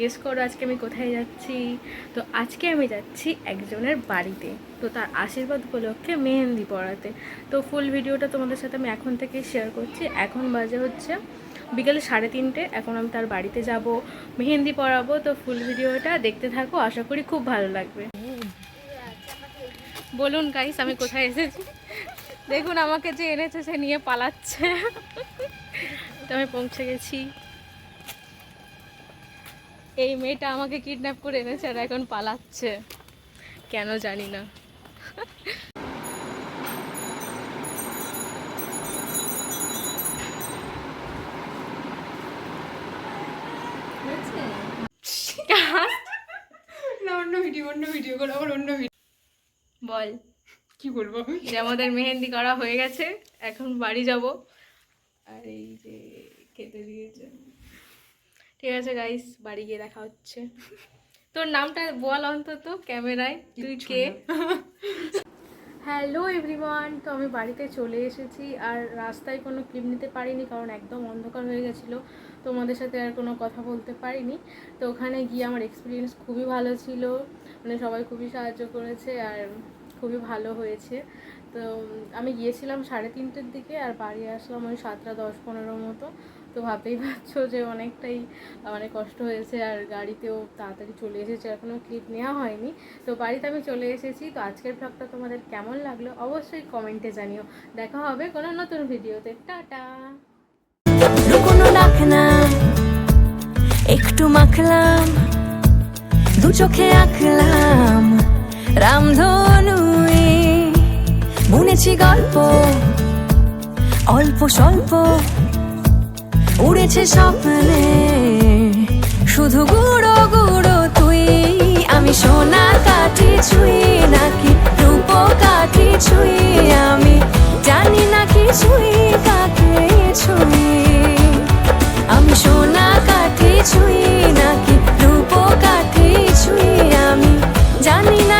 Guess করো আজকে আমি কোথায় যাচ্ছি? তো আজকে আমি যাচ্ছি একজনের বাড়িতে। তো তার আশীর্বাদ উপলক্ষে মেহেন্দি পড়াতে তো ফুল ভিডিওটা তোমাদের সাথে আমি এখন থেকে শেয়ার করছি। এখন বাজে হচ্ছে বিকেলে সাড়ে তিনটে। এখন আমি তার বাড়িতে যাব, মেহেন্দি পড়াবো তো ফুল ভিডিওটা দেখতে থাকো, আশা করি খুব ভালো লাগবে। বলুন গাইস আমি কোথায় এসেছি? দেখুন, আমাকে যে এনেছে, সে নিয়ে পালাচ্ছে। তো আমি পৌঁছে গেছি। এই মেয়েটা আমাকে কিডন্যাপ করে এনেছে আর এখন পালাচ্ছে। কেন জানি না। অন্য ভিডিও অন্য ভিডিও করো আবার অন্য ভিডিও বল। কি বলব যে আমাদের মেহেন্দি করা হয়ে গেছে এখন বাড়ি যাব। আর এই যে খেতে দিয়েছে। ঠিক আছে গাইস বাড়ি গিয়ে দেখা হচ্ছে। তোর নামটা বল অন্তত ক্যামেরায় তুই কে? হ্যালো এভরিওয়ান তো আমি বাড়িতে চলে এসেছি আর রাস্তায় কোনো ক্লিপ নিতে পারিনি কারণ একদম অন্ধকার হয়ে গেছিল। তোমাদের সাথে আর কোনো কথা বলতে পারিনি। তো ওখানে গিয়ে আমার এক্সপিরিয়েন্স খুবই ভালো ছিল। মানে সবাই খুবই সাহায্য করেছে আর খুবই ভালো হয়েছে। তো আমি গিয়েছিলাম সাড়ে তিনটের দিকে আর বাড়ি আসলাম ওই সাতটা দশ পনেরো মতো। তো ভাবতেই পারছ যে অনেকটাই মানে কষ্ট হয়েছে আর গাড়িতেও তাড়াতাড়ি চলে এসেছে এখনও ক্লিপ নেওয়া হয়নি। তো বাড়িতে আমি চলে এসেছি। তো আজকের ব্লগটা তোমাদের কেমন লাগল অবশ্যই কমেন্টে জানিও। দেখা হবে কোনো নতুন ভিডিওতে। টাটা! কোনো একটু মাখলাম, দু চোখে আঁকলাম অল্প স্বল্প উড়েছে স্বপ্নে। শুধু গুঁড়ো গুঁড়ো তুই, আমি সোনা কাঠি ছুঁই নাকি, রূপ কাঠি ছুঁই, আমি জানি না কিছুই কাকে ছুঁই। আমি ছুঁই নাকি, রূপ কাঠি ছুঁই, আমি জানি না